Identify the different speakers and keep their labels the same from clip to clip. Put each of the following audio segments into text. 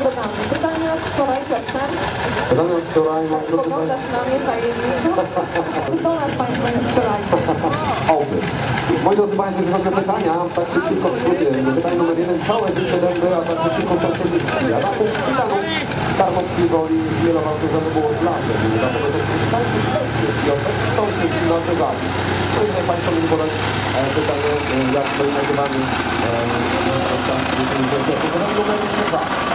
Speaker 1: nagrodami. Pytanie od wczoraj przedtem.
Speaker 2: Pytanie od wczoraj mam pytania.
Speaker 1: Spoglądasz na mnie tajemniczo. Do nas Państwo jest wczoraj.
Speaker 2: Oby. Moi drodzy Państwo, jeśli chodzi o pytania, tak szybko w skrócie. Pytanie numer jeden. Całe życie dęby, a tak szybko czasem dyskusji. A na punkt pytanu Tarnowskiej woli wielowartościowe było z lasem. Dlatego też Państwo kwestie i obecności nasze wagi. To jest Państwo mi podać e, pytanie, e, jak to jest nagrywany Pytanie numer dwa. W którym rozpoczęła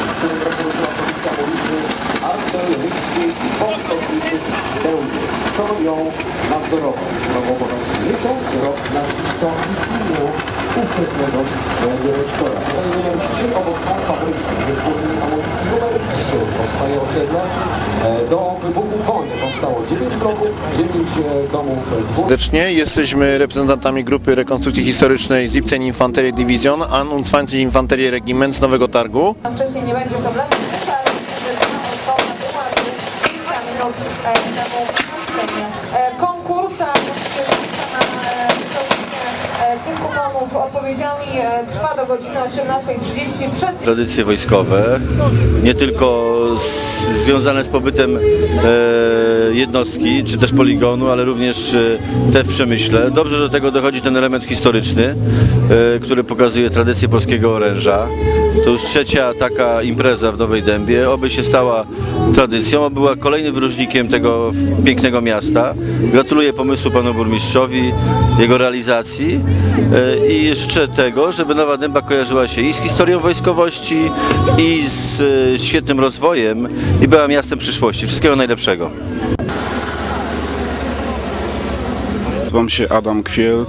Speaker 2: nadzorował? Obowiązek miesiąc, rok na historii ówczesnego dyrektora. Pytanie numer trzy. Obok fabryki wytwórni amunicji numer trzy powstaje osiedle. Do wybuchu wojny powstało 9 bloków, 9 domów dwóch.
Speaker 3: Serdecznie jesteśmy reprezentantami grupy rekonstrukcji historycznej 17 Infanterie Division an und 20 Infanterie Regiment z Nowego Targu.
Speaker 1: Tam wcześniej nie będzie problemu. Ta osoba była tu kilka minut e, temu na scenie. E, Konkurs, a właściwie szansa na e, wypełnienie e, tych kuponów odpowiedziami e, trwa do godziny 18.30 przed
Speaker 4: tradycje wojskowe, nie tylko z, związane z pobytem e, jednostki czy też poligonu, ale również e, te w przemyśle. Dobrze, że do tego dochodzi ten element historyczny, e, który pokazuje tradycję polskiego oręża. To już trzecia taka impreza w Nowej Dębie, oby się stała tradycją, była kolejnym wyróżnikiem tego pięknego miasta. Gratuluję pomysłu panu burmistrzowi, jego realizacji e, i życzę tego, żeby Nowa Dęba kojarzyła się i z historią wojskowości i z e, świetnym rozwojem i była miastem przyszłości. Wszystkiego najlepszego.
Speaker 5: Nazywam się Adam Kwiel.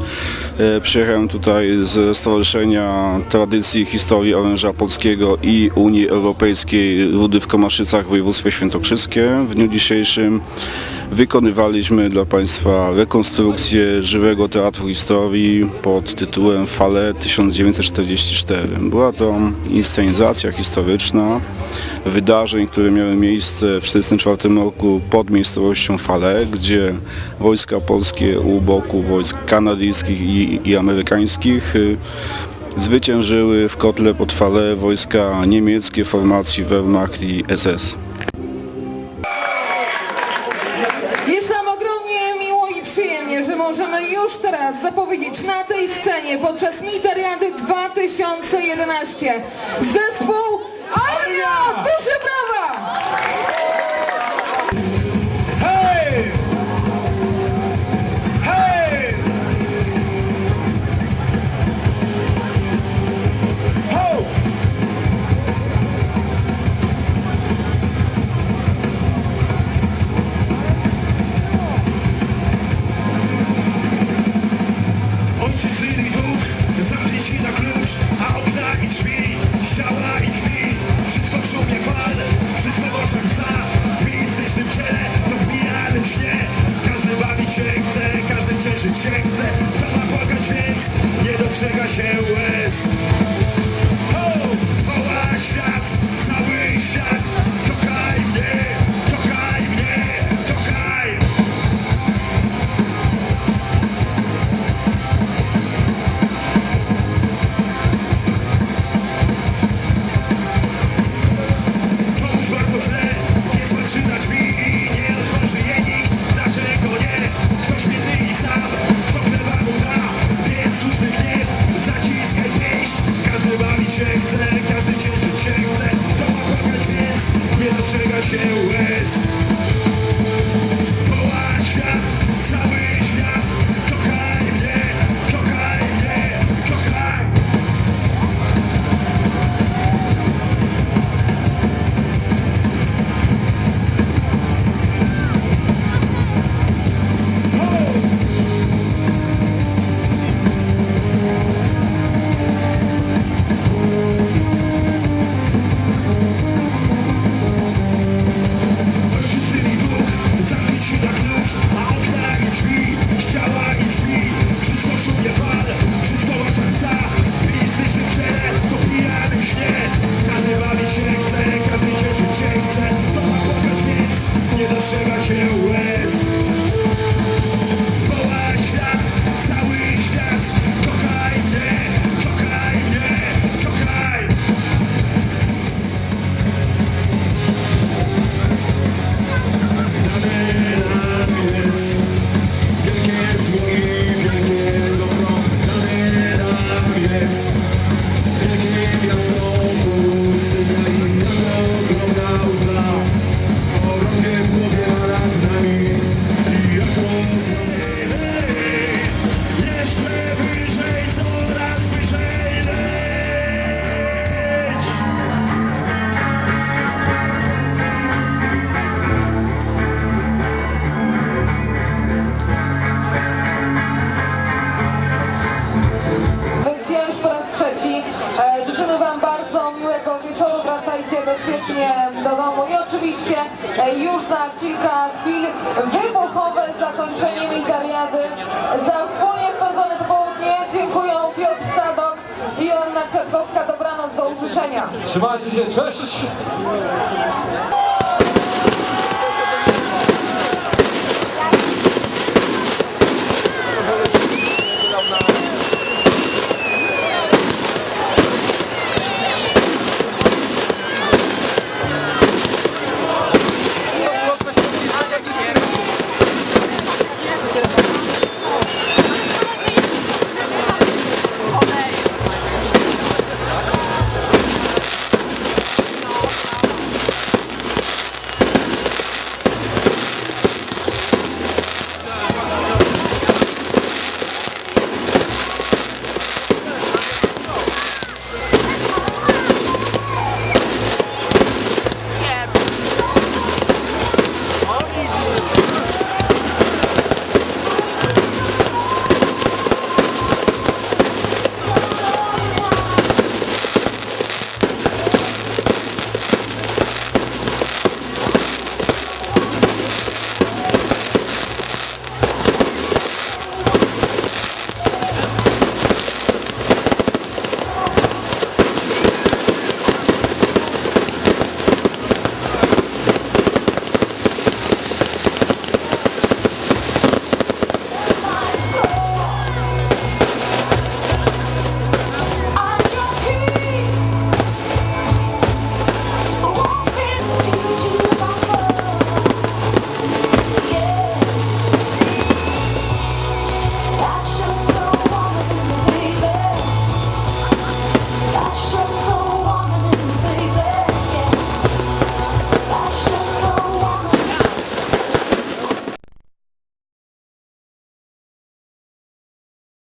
Speaker 5: E, Przyjechałem tutaj ze Stowarzyszenia Tradycji i Historii Oręża Polskiego i Unii Europejskiej Rudy w Komaszycach w województwie świętokrzyskim. W dniu dzisiejszym wykonywaliśmy dla Państwa rekonstrukcję żywego teatru historii pod tytułem Fale 1944. Była to inscenizacja historyczna wydarzeń, które miały miejsce w 1944 roku pod miejscowością Fale, gdzie wojska polskie u boku wojsk kanadyjskich i, i amerykańskich y, zwyciężyły w kotle pod Fale wojska niemieckie formacji Wehrmacht i SS.
Speaker 6: Możemy już teraz zapowiedzieć na tej scenie podczas Mitariady 2011 zespół
Speaker 7: Ucrânia! Tudo trzeci. E, życzymy Wam bardzo miłego wieczoru, wracajcie
Speaker 1: bezpiecznie do domu i oczywiście e, już za kilka chwil wybuchowe zakończenie Militariady za wspólnie spędzone popołudnie. Dziękuję Piotr Sadok i Joanna Kwiatkowska. Dobranoc, do usłyszenia.
Speaker 8: Trzymajcie się, cześć!